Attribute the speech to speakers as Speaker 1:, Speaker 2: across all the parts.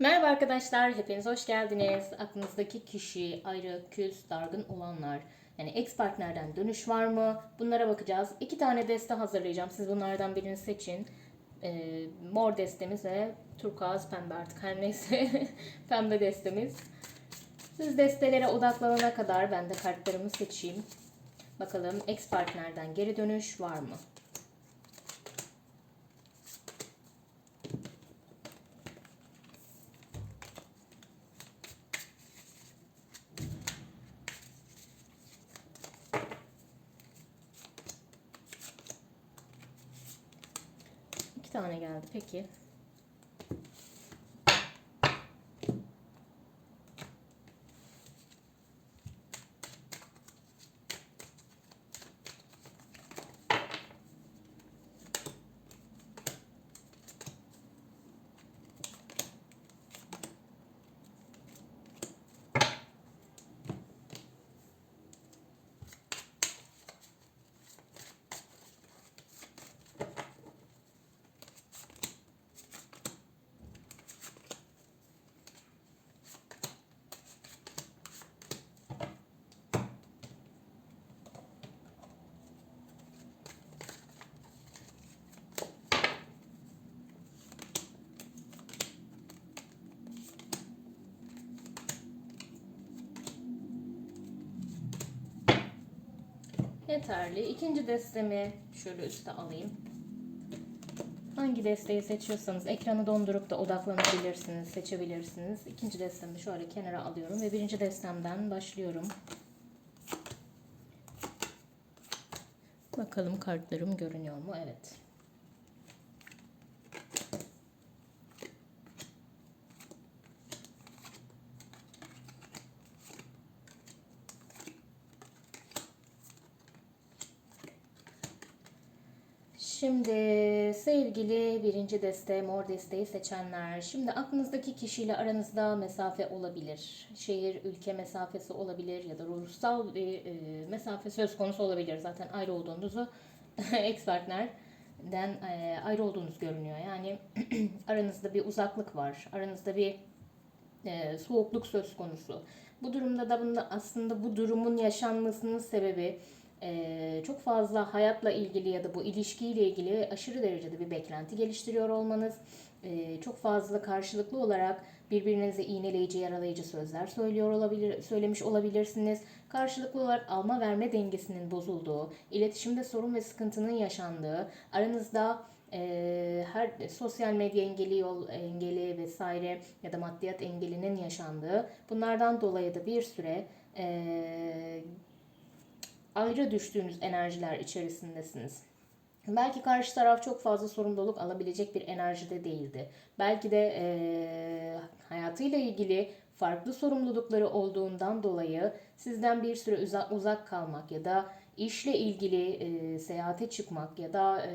Speaker 1: Merhaba arkadaşlar, hepiniz hoş geldiniz. Aklınızdaki kişi, ayrı, küs, dargın olanlar, yani ex partnerden dönüş var mı? Bunlara bakacağız. İki tane deste hazırlayacağım. Siz bunlardan birini seçin. Ee, mor destemiz ve turkuaz pembe artık her neyse pembe destemiz. Siz destelere odaklanana kadar ben de kartlarımı seçeyim. Bakalım ex partnerden geri dönüş var mı? İki tane geldi peki. Yeterli. İkinci destemi şöyle üste alayım. Hangi desteği seçiyorsanız ekranı dondurup da odaklanabilirsiniz, seçebilirsiniz. İkinci destemi şöyle kenara alıyorum ve birinci destemden başlıyorum. Bakalım kartlarım görünüyor mu? Evet. Şimdi sevgili birinci deste, mor desteği seçenler. Şimdi aklınızdaki kişiyle aranızda mesafe olabilir. Şehir, ülke mesafesi olabilir ya da ruhsal bir e, mesafe söz konusu olabilir. Zaten ayrı olduğunuzu ex partnerden e, ayrı olduğunuz görünüyor. Yani aranızda bir uzaklık var. Aranızda bir e, soğukluk söz konusu. Bu durumda da bunda aslında bu durumun yaşanmasının sebebi e, çok fazla hayatla ilgili ya da bu ilişkiyle ilgili aşırı derecede bir beklenti geliştiriyor olmanız, e, çok fazla karşılıklı olarak birbirinize iğneleyici, yaralayıcı sözler söylüyor olabilir, söylemiş olabilirsiniz. Karşılıklı olarak alma verme dengesinin bozulduğu, iletişimde sorun ve sıkıntının yaşandığı, aranızda e, her sosyal medya engeli, yol engeli vesaire ya da maddiyat engelinin yaşandığı, bunlardan dolayı da bir süre e, ayrı düştüğünüz enerjiler içerisindesiniz. Belki karşı taraf çok fazla sorumluluk alabilecek bir enerjide değildi. Belki de e, hayatıyla ilgili farklı sorumlulukları olduğundan dolayı sizden bir süre uzak, uzak kalmak ya da işle ilgili e, seyahate çıkmak ya da e,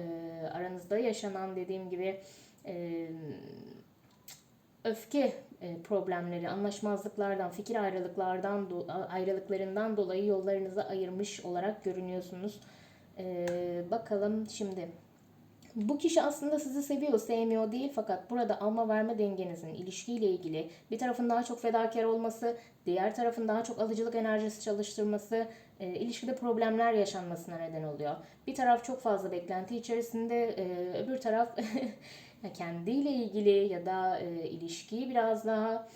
Speaker 1: aranızda yaşanan dediğim gibi e, öfke problemleri, anlaşmazlıklardan, fikir ayrılıklardan ayrılıklarından dolayı yollarınızı ayırmış olarak görünüyorsunuz. Ee, bakalım şimdi. Bu kişi aslında sizi seviyor, sevmiyor değil fakat burada alma verme dengenizin ilişkiyle ilgili bir tarafın daha çok fedakar olması, diğer tarafın daha çok alıcılık enerjisi çalıştırması, e, ilişkide problemler yaşanmasına neden oluyor. Bir taraf çok fazla beklenti içerisinde, e, öbür taraf kendiyle ilgili ya da e, ilişkiyi biraz daha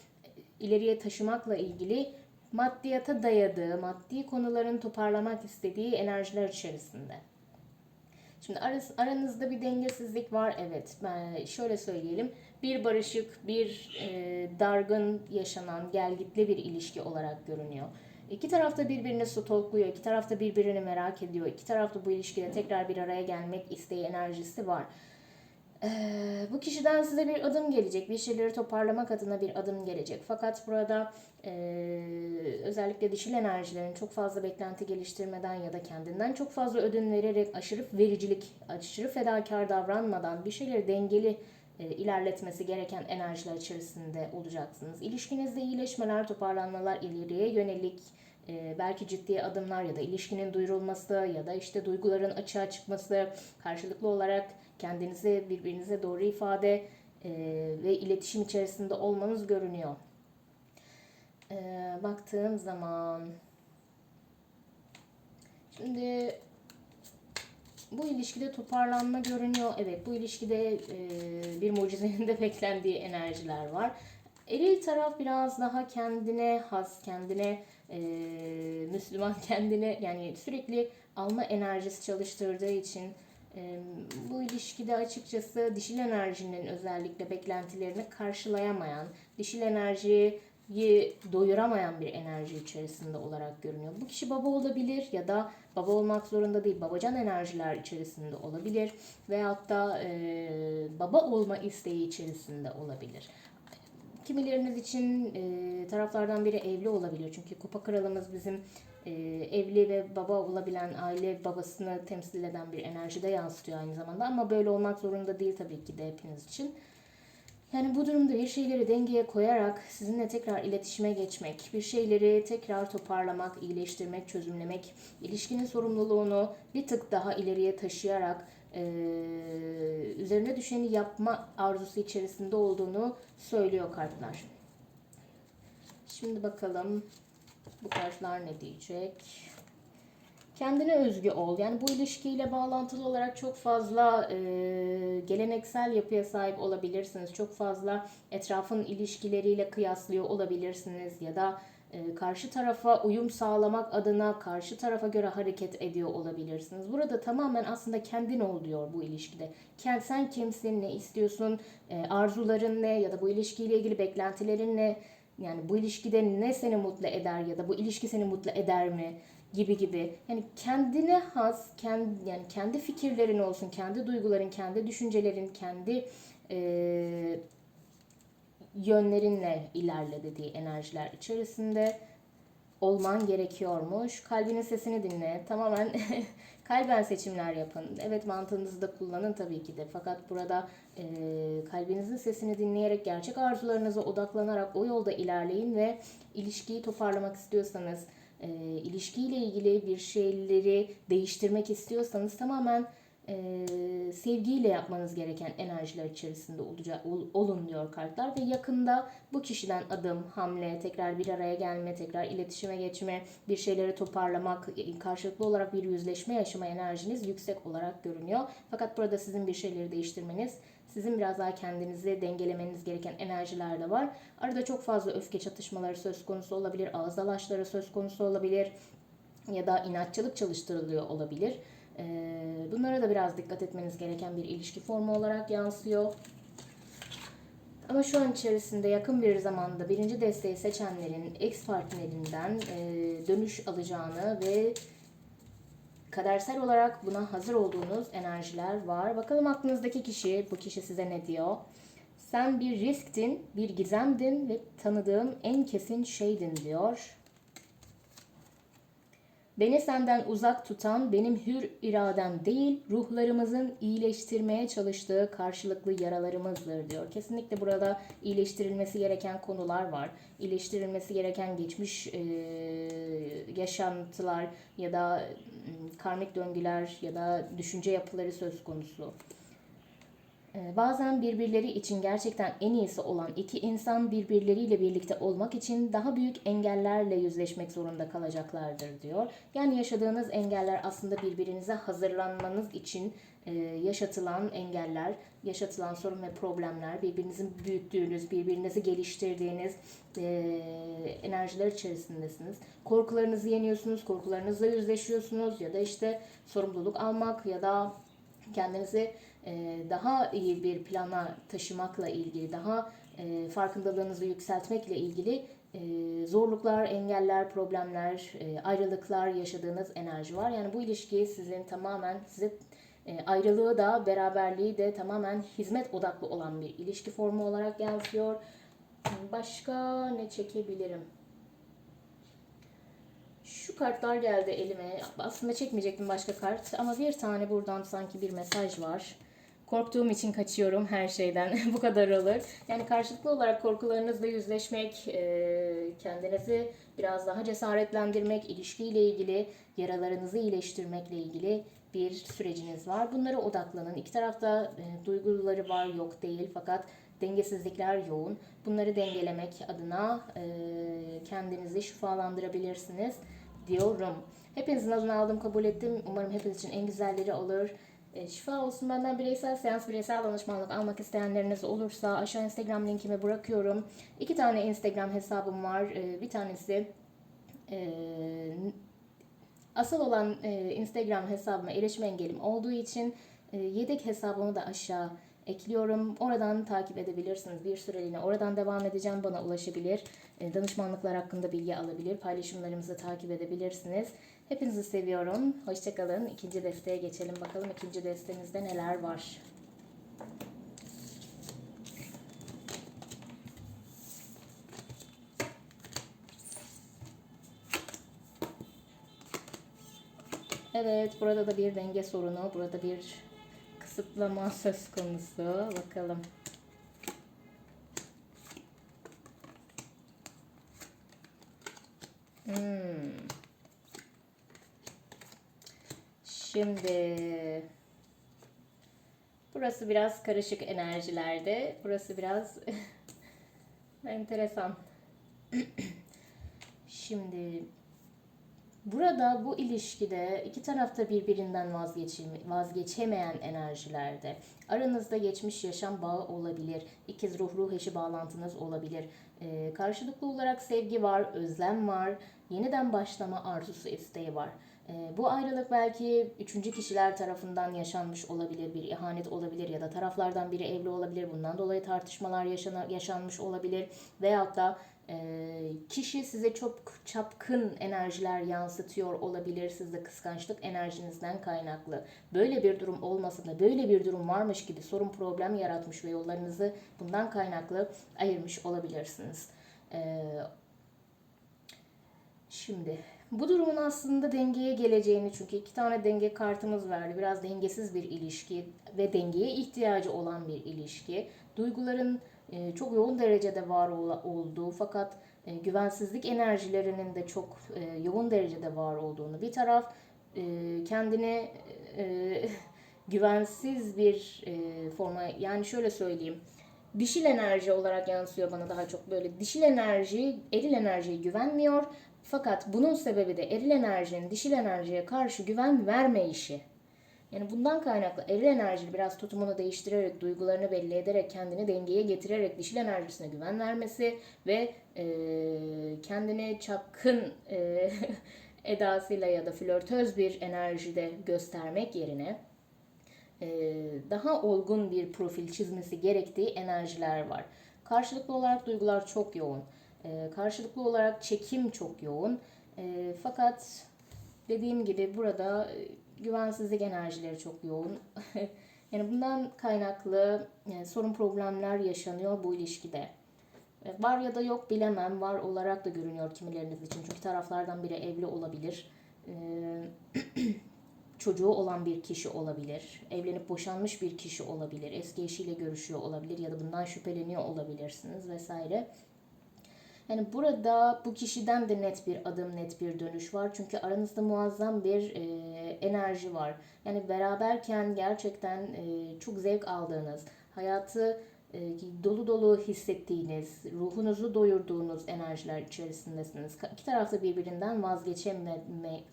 Speaker 1: ileriye taşımakla ilgili maddiyata dayadığı, maddi konuların toparlamak istediği enerjiler içerisinde. Şimdi aranızda bir dengesizlik var evet. Ben şöyle söyleyelim. Bir barışık, bir e, dargın yaşanan, gelgitli bir ilişki olarak görünüyor. İki tarafta birbirini stokluyor, iki tarafta birbirini merak ediyor, iki tarafta bu ilişkide tekrar bir araya gelmek isteği enerjisi var. Bu kişiden size bir adım gelecek. Bir şeyleri toparlamak adına bir adım gelecek. Fakat burada e, özellikle dişil enerjilerin çok fazla beklenti geliştirmeden ya da kendinden çok fazla ödün vererek aşırı vericilik, aşırı fedakar davranmadan bir şeyleri dengeli e, ilerletmesi gereken enerjiler içerisinde olacaksınız. İlişkinizde iyileşmeler, toparlanmalar ileriye yönelik e, belki ciddi adımlar ya da ilişkinin duyurulması ya da işte duyguların açığa çıkması, karşılıklı olarak kendinizi birbirinize doğru ifade e, ve iletişim içerisinde olmanız görünüyor. E, baktığım zaman şimdi bu ilişkide toparlanma görünüyor. Evet bu ilişkide e, bir mucizenin de beklendiği enerjiler var. Eril taraf biraz daha kendine has, kendine e, Müslüman, kendine yani sürekli alma enerjisi çalıştırdığı için bu ilişkide açıkçası dişil enerjinin özellikle beklentilerini karşılayamayan, dişil enerjiyi doyuramayan bir enerji içerisinde olarak görünüyor. Bu kişi baba olabilir ya da baba olmak zorunda değil, babacan enerjiler içerisinde olabilir veyahut da e, baba olma isteği içerisinde olabilir. Kimileriniz için e, taraflardan biri evli olabilir. Çünkü kupa kralımız bizim e, evli ve baba olabilen aile babasını temsil eden bir enerjide yansıtıyor aynı zamanda. Ama böyle olmak zorunda değil tabii ki de hepiniz için. Yani bu durumda bir şeyleri dengeye koyarak sizinle tekrar iletişime geçmek, bir şeyleri tekrar toparlamak, iyileştirmek, çözümlemek, ilişkinin sorumluluğunu bir tık daha ileriye taşıyarak e, üzerine düşeni yapma arzusu içerisinde olduğunu söylüyor kartlar. Şimdi bakalım bu kartlar ne diyecek? Kendine özgü ol. Yani bu ilişkiyle bağlantılı olarak çok fazla e, geleneksel yapıya sahip olabilirsiniz. Çok fazla etrafın ilişkileriyle kıyaslıyor olabilirsiniz ya da e, karşı tarafa uyum sağlamak adına karşı tarafa göre hareket ediyor olabilirsiniz. Burada tamamen aslında kendin ol diyor bu ilişkide. Sen kimsin, ne istiyorsun, e, arzuların ne ya da bu ilişkiyle ilgili beklentilerin ne? Yani bu ilişkide ne seni mutlu eder ya da bu ilişki seni mutlu eder mi? gibi gibi. Yani kendine has, kendi, yani kendi fikirlerin olsun, kendi duyguların, kendi düşüncelerin, kendi e, yönlerinle ilerle dediği enerjiler içerisinde olman gerekiyormuş. Kalbinin sesini dinle. Tamamen kalben seçimler yapın. Evet mantığınızı da kullanın tabii ki de. Fakat burada e, kalbinizin sesini dinleyerek gerçek arzularınıza odaklanarak o yolda ilerleyin ve ilişkiyi toparlamak istiyorsanız e, ilişkiyle ilgili bir şeyleri değiştirmek istiyorsanız tamamen e, sevgiyle yapmanız gereken enerjiler içerisinde olacak, ol, olun diyor kartlar ve yakında bu kişiden adım, hamle, tekrar bir araya gelme, tekrar iletişime geçme, bir şeyleri toparlamak, karşılıklı olarak bir yüzleşme yaşama enerjiniz yüksek olarak görünüyor. Fakat burada sizin bir şeyleri değiştirmeniz sizin biraz daha kendinizi dengelemeniz gereken enerjiler de var. Arada çok fazla öfke çatışmaları söz konusu olabilir, ağız dalaşları söz konusu olabilir ya da inatçılık çalıştırılıyor olabilir. Ee, bunlara da biraz dikkat etmeniz gereken bir ilişki formu olarak yansıyor. Ama şu an içerisinde yakın bir zamanda birinci desteği seçenlerin ex partnerinden e, dönüş alacağını ve kadersel olarak buna hazır olduğunuz enerjiler var. Bakalım aklınızdaki kişi, bu kişi size ne diyor? Sen bir risktin, bir gizemdin ve tanıdığım en kesin şeydin diyor. Beni senden uzak tutan benim hür iradem değil, ruhlarımızın iyileştirmeye çalıştığı karşılıklı yaralarımızdır diyor. Kesinlikle burada iyileştirilmesi gereken konular var. İyileştirilmesi gereken geçmiş e, yaşantılar ya da karmik döngüler ya da düşünce yapıları söz konusu. Ee, bazen birbirleri için gerçekten en iyisi olan iki insan birbirleriyle birlikte olmak için daha büyük engellerle yüzleşmek zorunda kalacaklardır diyor. Yani yaşadığınız engeller aslında birbirinize hazırlanmanız için e, yaşatılan engeller, yaşatılan sorun ve problemler, birbirinizin büyüttüğünüz, birbirinizi geliştirdiğiniz e, enerjiler içerisindesiniz. Korkularınızı yeniyorsunuz, korkularınızla yüzleşiyorsunuz ya da işte sorumluluk almak ya da kendinizi daha iyi bir plana taşımakla ilgili, daha e, farkındalığınızı yükseltmekle ilgili e, zorluklar, engeller, problemler, ayrılıklar yaşadığınız enerji var. Yani bu ilişki sizin tamamen size ayrılığı da beraberliği de tamamen hizmet odaklı olan bir ilişki formu olarak yansıyor. Başka ne çekebilirim? Şu kartlar geldi elime. Aslında çekmeyecektim başka kart ama bir tane buradan sanki bir mesaj var. Korktuğum için kaçıyorum her şeyden. Bu kadar olur. Yani karşılıklı olarak korkularınızla yüzleşmek, e, kendinizi biraz daha cesaretlendirmek, ilişkiyle ilgili yaralarınızı iyileştirmekle ilgili bir süreciniz var. Bunlara odaklanın. İki tarafta e, duyguları var, yok değil. Fakat dengesizlikler yoğun. Bunları dengelemek adına e, kendinizi şifalandırabilirsiniz diyorum. Hepinizin adını aldım, kabul ettim. Umarım hepiniz için en güzelleri olur. E, şifa olsun benden bireysel seans, bireysel danışmanlık almak isteyenleriniz olursa aşağı Instagram linkimi bırakıyorum. İki tane Instagram hesabım var. E, bir tanesi e, asıl olan e, Instagram hesabıma erişim engelim olduğu için yedek hesabımı da aşağı ekliyorum. Oradan takip edebilirsiniz. Bir süreliğine oradan devam edeceğim. Bana ulaşabilir. Danışmanlıklar hakkında bilgi alabilir. Paylaşımlarımızı takip edebilirsiniz. Hepinizi seviyorum. Hoşçakalın. İkinci desteğe geçelim. Bakalım ikinci destemizde neler var. Evet, burada da bir denge sorunu, burada bir kısıtlama söz konusu. Bakalım. Şimdi burası biraz karışık enerjilerde. Burası biraz enteresan. Şimdi Burada bu ilişkide iki tarafta birbirinden vazgeçemeyen enerjilerde aranızda geçmiş yaşam bağı olabilir, ikiz ruh ruh eşi bağlantınız olabilir. Ee, karşılıklı olarak sevgi var, özlem var, yeniden başlama arzusu isteği var. Ee, bu ayrılık belki üçüncü kişiler tarafından yaşanmış olabilir, bir ihanet olabilir ya da taraflardan biri evli olabilir. Bundan dolayı tartışmalar yaşana, yaşanmış olabilir veyahut da ee, kişi size çok çapkın enerjiler yansıtıyor olabilir. Sizde kıskançlık enerjinizden kaynaklı. Böyle bir durum olmasa da böyle bir durum varmış gibi sorun problem yaratmış ve yollarınızı bundan kaynaklı ayırmış olabilirsiniz. Ee, şimdi bu durumun aslında dengeye geleceğini çünkü iki tane denge kartımız verdi. Biraz dengesiz bir ilişki ve dengeye ihtiyacı olan bir ilişki. Duyguların e, çok yoğun derecede var olduğu fakat e, güvensizlik enerjilerinin de çok e, yoğun derecede var olduğunu bir taraf kendini güvensiz bir forma yani şöyle söyleyeyim dişil enerji olarak yansıyor bana daha çok böyle dişil enerji eril enerjiye güvenmiyor fakat bunun sebebi de eril enerjinin dişil enerjiye karşı güven vermeyişi. Yani bundan kaynaklı eril enerjili biraz tutumunu değiştirerek, duygularını belli ederek, kendini dengeye getirerek dişil enerjisine güven vermesi ve e, kendini çapkın e, edasıyla ya da flörtöz bir enerjide göstermek yerine e, daha olgun bir profil çizmesi gerektiği enerjiler var. Karşılıklı olarak duygular çok yoğun. E, karşılıklı olarak çekim çok yoğun. E, fakat dediğim gibi burada güvensizlik enerjileri çok yoğun. yani bundan kaynaklı yani sorun problemler yaşanıyor bu ilişkide. E, var ya da yok bilemem. Var olarak da görünüyor kimileriniz için. Çünkü taraflardan biri evli olabilir. Çocuğu olan bir kişi olabilir. Evlenip boşanmış bir kişi olabilir. Eski eşiyle görüşüyor olabilir ya da bundan şüpheleniyor olabilirsiniz vesaire. Yani burada bu kişiden de net bir adım, net bir dönüş var. Çünkü aranızda muazzam bir e, enerji var. Yani beraberken gerçekten e, çok zevk aldığınız, hayatı e, dolu dolu hissettiğiniz, ruhunuzu doyurduğunuz enerjiler içerisindesiniz. İki tarafta birbirinden vazgeçeme,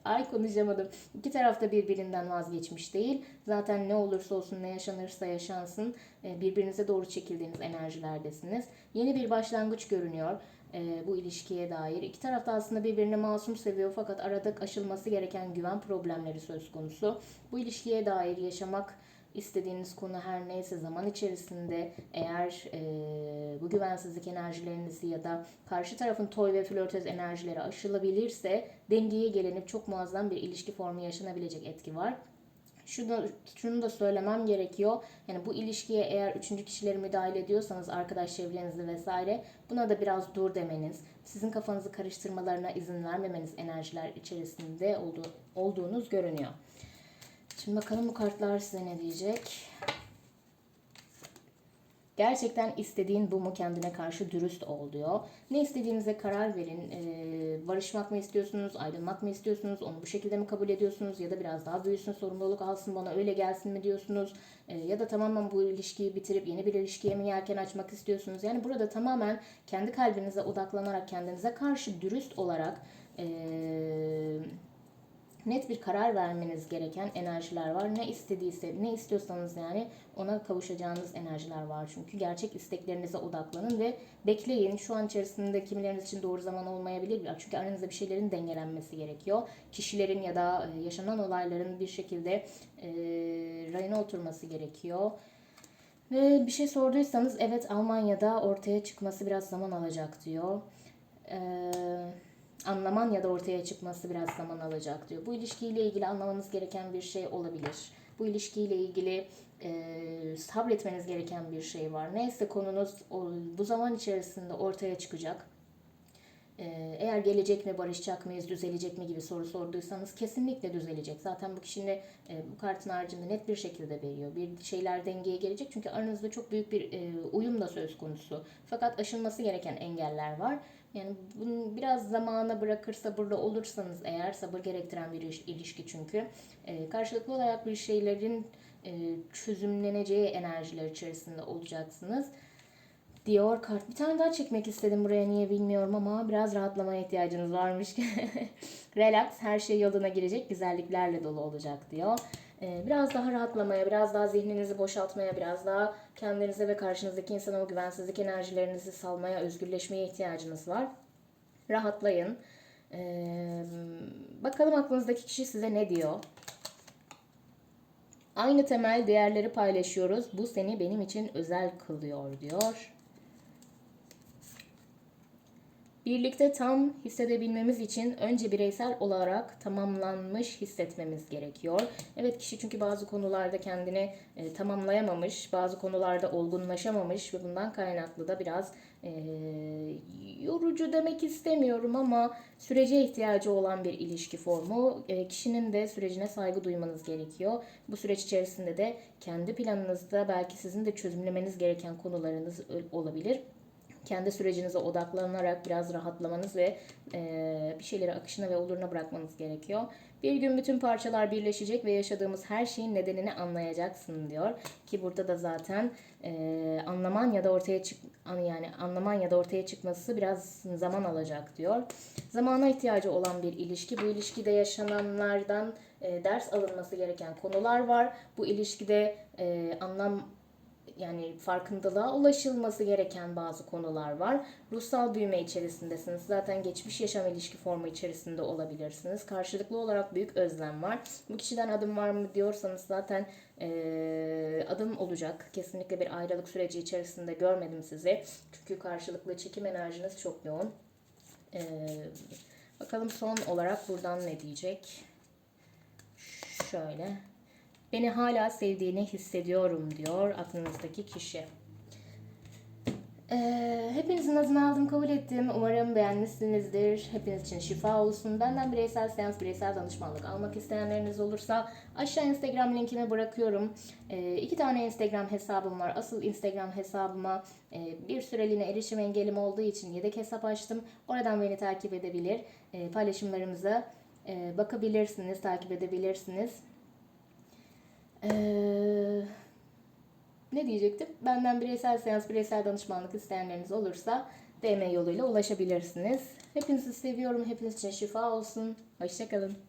Speaker 1: ay konuşamadım. İki tarafta birbirinden vazgeçmiş değil. Zaten ne olursa olsun, ne yaşanırsa yaşansın e, birbirinize doğru çekildiğiniz enerjilerdesiniz. Yeni bir başlangıç görünüyor e, bu ilişkiye dair. İki taraf da aslında birbirini masum seviyor fakat arada aşılması gereken güven problemleri söz konusu. Bu ilişkiye dair yaşamak istediğiniz konu her neyse zaman içerisinde eğer e, bu güvensizlik enerjilerinizi ya da karşı tarafın toy ve flörtöz enerjileri aşılabilirse dengeye gelinip çok muazzam bir ilişki formu yaşanabilecek etki var. Şunu, şunu da söylemem gerekiyor. Yani bu ilişkiye eğer üçüncü kişileri müdahale ediyorsanız arkadaş çevrenizde vesaire buna da biraz dur demeniz, sizin kafanızı karıştırmalarına izin vermemeniz enerjiler içerisinde olduğu, olduğunuz görünüyor. Şimdi bakalım bu kartlar size ne diyecek. Gerçekten istediğin bu mu kendine karşı dürüst ol diyor. Ne istediğinize karar verin. Ee, barışmak mı istiyorsunuz, ayrılmak mı istiyorsunuz, onu bu şekilde mi kabul ediyorsunuz ya da biraz daha büyüsün, sorumluluk alsın bana öyle gelsin mi diyorsunuz. Ee, ya da tamamen bu ilişkiyi bitirip yeni bir ilişkiye mi yelken açmak istiyorsunuz. Yani burada tamamen kendi kalbinize odaklanarak, kendinize karşı dürüst olarak ee, net bir karar vermeniz gereken enerjiler var. Ne istediyse, ne istiyorsanız yani ona kavuşacağınız enerjiler var. Çünkü gerçek isteklerinize odaklanın ve bekleyin. Şu an içerisinde kimileriniz için doğru zaman olmayabilir. Çünkü aranızda bir şeylerin dengelenmesi gerekiyor. Kişilerin ya da e, yaşanan olayların bir şekilde e, rayına oturması gerekiyor. Ve bir şey sorduysanız evet Almanya'da ortaya çıkması biraz zaman alacak diyor. Eee anlaman ya da ortaya çıkması biraz zaman alacak diyor. Bu ilişkiyle ilgili anlamanız gereken bir şey olabilir. Bu ilişkiyle ilgili e, sabretmeniz gereken bir şey var. Neyse konunuz o, bu zaman içerisinde ortaya çıkacak. E, eğer gelecek mi, barışacak mıyız, düzelecek mi gibi soru sorduysanız kesinlikle düzelecek. Zaten bu kişinin e, bu kartın haricinde net bir şekilde veriyor. Bir şeyler dengeye gelecek çünkü aranızda çok büyük bir e, uyum da söz konusu. Fakat aşılması gereken engeller var. Yani bunu biraz zamana bırakır sabırlı olursanız eğer sabır gerektiren bir ilişki çünkü e, karşılıklı olarak bir şeylerin e, çözümleneceği enerjiler içerisinde olacaksınız diyor kart. Bir tane daha çekmek istedim buraya niye bilmiyorum ama biraz rahatlamaya ihtiyacınız varmış. Relax her şey yoluna girecek güzelliklerle dolu olacak diyor. Ee, biraz daha rahatlamaya, biraz daha zihninizi boşaltmaya, biraz daha kendinize ve karşınızdaki insana o güvensizlik enerjilerinizi salmaya, özgürleşmeye ihtiyacınız var. Rahatlayın. Ee, bakalım aklınızdaki kişi size ne diyor? Aynı temel değerleri paylaşıyoruz. Bu seni benim için özel kılıyor diyor. Birlikte tam hissedebilmemiz için önce bireysel olarak tamamlanmış hissetmemiz gerekiyor. Evet kişi çünkü bazı konularda kendini e, tamamlayamamış, bazı konularda olgunlaşamamış ve bundan kaynaklı da biraz e, yorucu demek istemiyorum ama sürece ihtiyacı olan bir ilişki formu. E, kişinin de sürecine saygı duymanız gerekiyor. Bu süreç içerisinde de kendi planınızda belki sizin de çözümlemeniz gereken konularınız olabilir kendi sürecinize odaklanarak biraz rahatlamanız ve e, bir şeyleri akışına ve oluruna bırakmanız gerekiyor. Bir gün bütün parçalar birleşecek ve yaşadığımız her şeyin nedenini anlayacaksın diyor. Ki burada da zaten e, anlaman ya da ortaya çık yani anlaman ya da ortaya çıkması biraz zaman alacak diyor. Zamana ihtiyacı olan bir ilişki. Bu ilişkide yaşananlardan e, ders alınması gereken konular var. Bu ilişkide e, anlam yani farkındalığa ulaşılması gereken bazı konular var. Ruhsal büyüme içerisindesiniz. Zaten geçmiş yaşam ilişki formu içerisinde olabilirsiniz. Karşılıklı olarak büyük özlem var. Bu kişiden adım var mı diyorsanız zaten e, adım olacak. Kesinlikle bir ayrılık süreci içerisinde görmedim sizi. Çünkü karşılıklı çekim enerjiniz çok yoğun. E, bakalım son olarak buradan ne diyecek? Şöyle. Beni hala sevdiğini hissediyorum diyor aklınızdaki kişi. Ee, hepinizin adını aldım kabul ettim. Umarım beğenmişsinizdir. Hepiniz için şifa olsun. Benden bireysel seans, bireysel danışmanlık almak isteyenleriniz olursa aşağı Instagram linkini bırakıyorum. Ee, iki tane Instagram hesabım var. Asıl Instagram hesabıma e, bir süreliğine erişim engelim olduğu için yedek hesap açtım. Oradan beni takip edebilir. E, paylaşımlarımıza e, bakabilirsiniz, takip edebilirsiniz. Ee, ne diyecektim? Benden bireysel seans, bireysel danışmanlık isteyenleriniz olursa DM yoluyla ulaşabilirsiniz. Hepinizi seviyorum. Hepiniz için şifa olsun. Hoşçakalın.